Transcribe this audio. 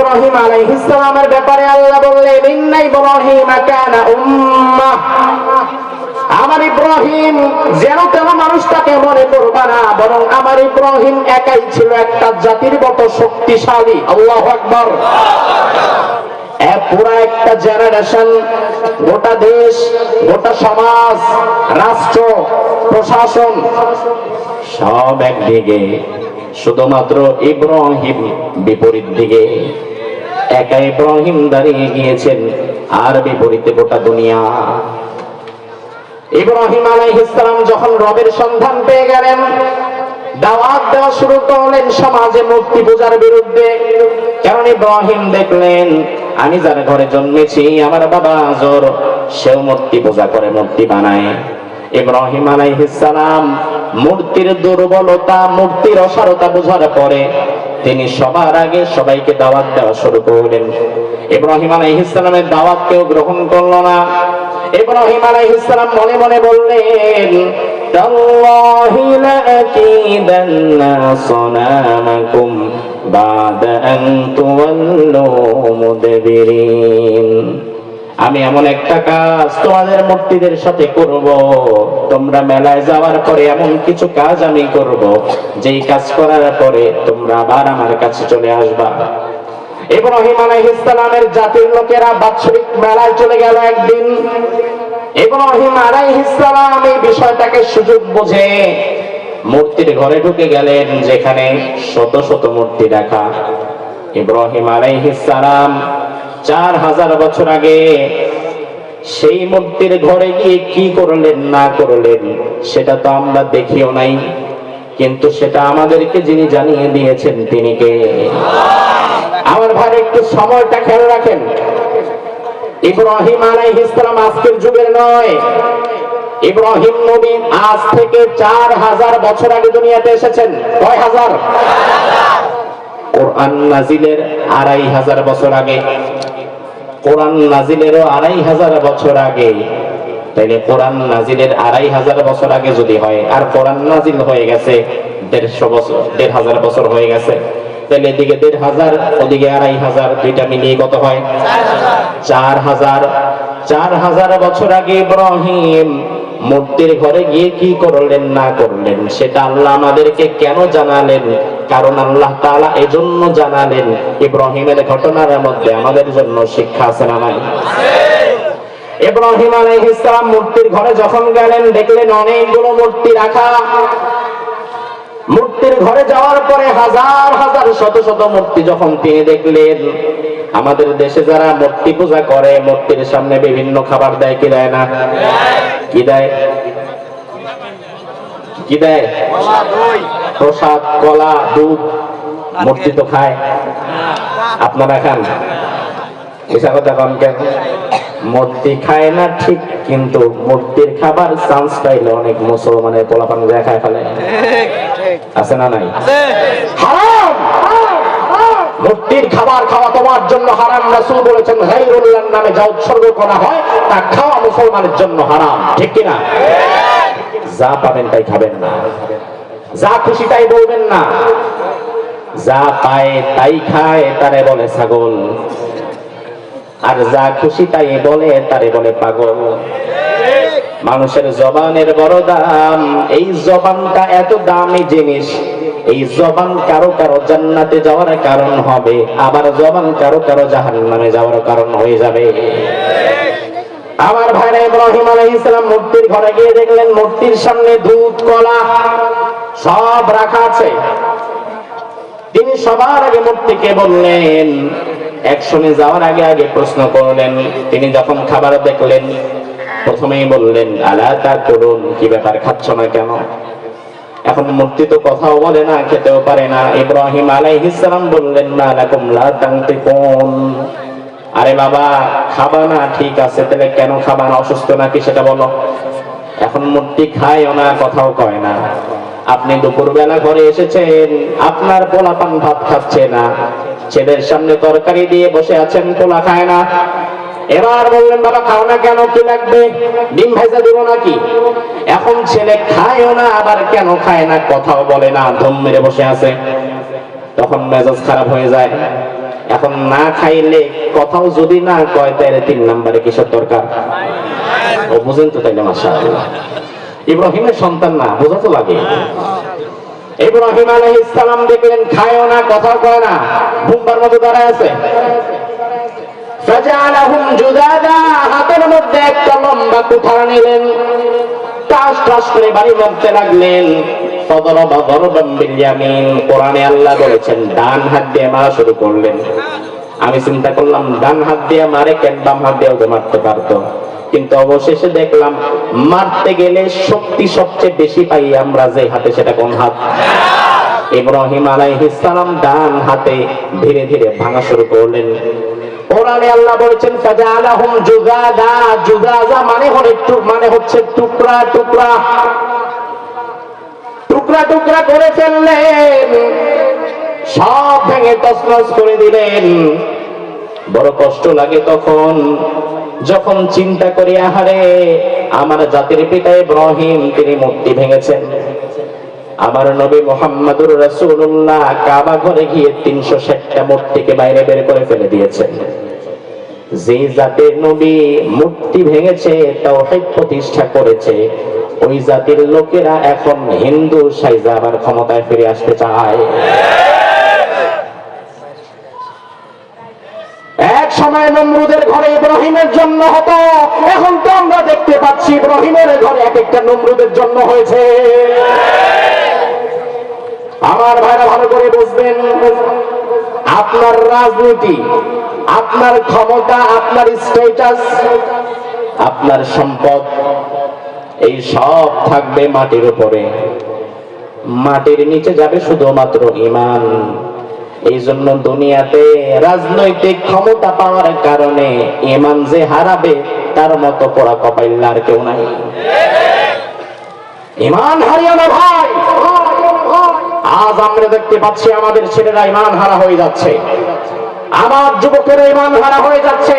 ইব্রাহিম আলাইহিস সালামের ব্যাপারে আল্লাহ বললেন, ইন্না ইব্রাহিম কানা উম্মাহ আমার ইব্রাহিম যেন তেন মানুষটাকে মনে করবা না, বরং আমার ইব্রাহিম একাই ছিল একটা জাতির মতো শক্তিশালী। আল্লাহ আকবর। পুরা একটা জেনারেশন গোটা দেশ, গোটা সমাজ, রাষ্ট্র, প্রশাসন, সব একদিকে, শুধুমাত্র ইব্রাহিম বিপরীত দিকে। একা ইব্রাহিম দাঁড়িয়ে গিয়েছেন আর বিপরীতে গোটা দুনিয়া। ইব্রাহিম আলাইহিসসালাম যখন রবের সন্ধান পেয়ে গেলেন, দাওয়াত দেওয়া শুরু করলেন সমাজে মূর্তি পূজার বিরুদ্ধে। কারণ ইব্রাহিম দেখলেন, আমি যার ঘরে জন্মেছি, আমার বাবা আজর সেও মূর্তি পূজা করে, মূর্তি বানায়। ইব্রাহিম আলাইহিসসালাম মূর্তির দুর্বলতা, মূর্তির অসারতা বোঝার পরে তিনি সবার আগে সবাইকে দাওয়াত দেওয়া শুরু করলেন। ইব্রাহিম আলাইহিসসালামের দাওয়াত কেউ গ্রহণ করল না। ইব্রাহিম আলাইহিসসালাম মনে মনে বললেন আমি এমন একটা কাজ তোমাদের মূর্তিদের সাথে করব। তোমরা মেলায় যাওয়ার পরে এমন কিছু কাজ আমি করব। যেই কাজ করার পরে তোমরা আবার আমার কাছে চলে আসবা। জাতির লোকেরা বাৎসরিক মেলায় চলে গেল একদিন। এই বিষয়টাকে সুযোগ বুঝে মূর্তির ঘরে ঢুকে গেলেন, যেখানে শত শত মূর্তি রাখা। ইব্রাহিম আলাইহিসসালাম চার হাজার বছর আগে সেই মূর্তির ঘরে গিয়ে কি করলেন, না করলেন, সেটা তো আমরা দেখিও নাই। কিন্তু সেটা আমাদেরকে যিনি জানিয়ে দিয়েছেন তিনি কে? আমার ভাই, একটু সময়টা খেয়াল রাখেন। ইব্রাহিম আলাইহিসসালাম আজকের যুগের নয়। ইব্রাহিম নবী আজ থেকে চার হাজার বছর আগে দুনিয়াতে এসেছেন। কয় হাজার? কোরআন নাজিলের আড়াই হাজার বছর আগে। কোরআন নাজিলেরও আড়াই হাজার বছর আগে। তাইলে কোরআন নাজিলের আড়াই হাজার বছর আগে যদি হয় আর কোরআন নাজিল হয়ে গেছে দেড়শো বছর দেড় হাজার বছর হয়ে গেছে। তাহলে এদিকে দেড় হাজার ওদিকে আড়াই হাজার দুইটা মিলিয়ে কত হয়? চার হাজার। চার হাজার। বছর আগে ইব্রাহিম মূর্তির ঘরে গিয়ে কি করলেন না করলেন সেটা আল্লাহ আমাদেরকে কেন জানালেন? কারণ আল্লাহ তাআলা এজন্য জানালেন ইব্রাহিমের ঘটনার মধ্যে আমাদের জন্য শিক্ষা আছে না নাই? ইব্রাহিম আলাইহিস সালাম মূর্তির ঘরে যখন গেলেন, দেখলেন অনেকগুলো মূর্তি রাখা। মূর্তির ঘরে যাওয়ার পরে হাজার হাজার, শত শত মূর্তি যখন তিনি দেখলেন, আমাদের দেশে যারা মূর্তি পূজা করে, মূর্তির সামনে বিভিন্ন খাবার দেয়, কি দেয় না? কি দেয়? কি দেয়? প্রসাদ, কলা, দুধ, মূর্তি তো খায়। আপনারা খান? এসা কথা কম কেন মূর্তি খায় না ঠিক কিন্তু মূর্তির খাবার চান্স পাইলে অনেক মুসলমানের পোলাপান দেখায় ফেলে। আছে না নাই? হারাম! মূর্তির খাবার খাওয়া তোমার জন্য হারাম রাসূল বলেছেন নামে যা উৎসর্গ করা হয় তা খাওয়া মুসলমানের জন্য হারাম। ঠিক কি না যা পাবেন তাই খাবেন না। যা খুশি তাই বলবেন না। যা পায় তাই খায় তারে বলে ছাগল। আর যা খুশি তাই বলে, তারে বলে পাগল। মানুষের জবানের বড় দাম, এই জবানটা এত দামি জিনিস, এই জবান কারও কারও জান্নাতে যাওয়ার কারণ হবে, আবার জবান কারও কারও জাহান্নামে যাওয়ার কারণ হয়ে যাবে। আমার ভাইরা ইব্রাহিম আলাইহিস সালাম মূর্তির ঘরে গিয়ে দেখলেন, মূর্তির সামনে দুধ কলা সব রাখা আছে। তিনি সবার আগে মূর্তিকে বললেন একসঙ্গে যাওয়ার আগে আগে প্রশ্ন করলেন। তিনি যখন খাবার দেখলেন, প্রথমেই বললেন, আলা তা করুন কি ব্যাপার খাচ্ছ না কেন? এখন মূর্তি তো কথাও বলে না, খেতেও পারে না। ইব্রাহিম আলাইহিস সালাম বললেন না আরে বাবা, খাবা না, ঠিক আছে, তাহলে কেন খাবা না, অসুস্থ নাকি সেটা বলো? এখন মূর্তি খায়ও না, কথাও কয় না। আপনি দুপুরবেলা ঘরে এসেছেন, আপনার পোলাপান ভাত খাচ্ছে না। ছেলের সামনে তরকারি দিয়ে বসে আছেন পোলা খায় না। এবার বললেন, বাবা, খাও না কেন? কি লাগবে? ডিম ভাইজা দিব নাকি? এখন ছেলে খায়ও না, আবার কেন খায় না, কথাও বলে না, ধম মেরে বসে আছে। তখন মেজাজ খারাপ হয়ে যায়। এখন না খাইলে কথাও যদি না কয়, তাহলে তিন নাম্বারে কিসের দরকার? ও বুঝেন তো তাইলে মাসা ইব্রাহিমের সন্তান না, বোঝা তো লাগে। ইব্রাহিম আলাইহিস সালাম দেখলেন খায়ও না কয় না, বুম্বার মতো দাঁড়ায় আছে। ডান হাত দিয়ে মারা শুরু করলেন। আমি চিন্তা করলাম, ডান হাত দিয়ে মারে কেন, বাম হাত দিয়েও মারতে পারতো? কিন্তু অবশেষে দেখলাম, মারতে গেলে শক্তি সবচেয়ে বেশি পাই আমরা যে হাতে, সেটা কোন হাত? ইব্রাহিম আলাইহিস সালাম ডান হাতে ধীরে ধীরে ভাঙা শুরু করলেন। কোরআনে আল্লাহ বলেছেন ফাজালাহুম জুগাদা জুগাজা মানে হলো মানে হচ্ছে টুকরা টুকরা। টুকরা টুকরা করে ফেললেন। সব ভেঙে তছনছ করে দিলেন। বড় কষ্ট লাগে তখন। যখন চিন্তা করি, আহারে, আমার জাতির পিতা ইব্রাহিম, তিনি মূর্তি ভেঙেছেন। আমার নবী মোহাম্মদুর রাসূলুল্লাহ কাবা ঘরে গিয়ে তিনশো ষাটটা মূর্তিকে বাইরে বের করে ফেলে দিয়েছেন। যে জাতির নবী মূর্তি ভেঙেছে, তাওহীদ প্রতিষ্ঠা করেছে, ওই জাতির লোকেরা এখন হিন্দু সাইজা আবার ক্ষমতায় ফিরে আসতে চায়। এক সময় নমরুদের ইব্রাহিমের জন্য হতো। এখন তো আমরা দেখতে পাচ্ছি ইব্রাহিমের ঘরে এক একটা নমরুদের জন্য হয়েছে। আমার ভাইরা ভালো করে বুঝবেন, আপনার রাজনীতি, আপনার ক্ষমতা, আপনার স্টেটাস আপনার সম্পদ, এই সব থাকবে মাটির উপরে। মাটির নিচে যাবে শুধুমাত্র ইমান। এই জন্য দুনিয়াতে রাজনৈতিক ক্ষমতা পাওয়ার কারণে ইমান যে হারাবে, তার মতো পড়া কপাইল আর কেউ নাই। ইমান হারিয়ে ভাই। আজ আমরা দেখতে পাচ্ছি আমাদের ছেলেরা ইমান হারা হয়ে যাচ্ছে। আমার যুবকেরা ইমান হারা হয়ে যাচ্ছে।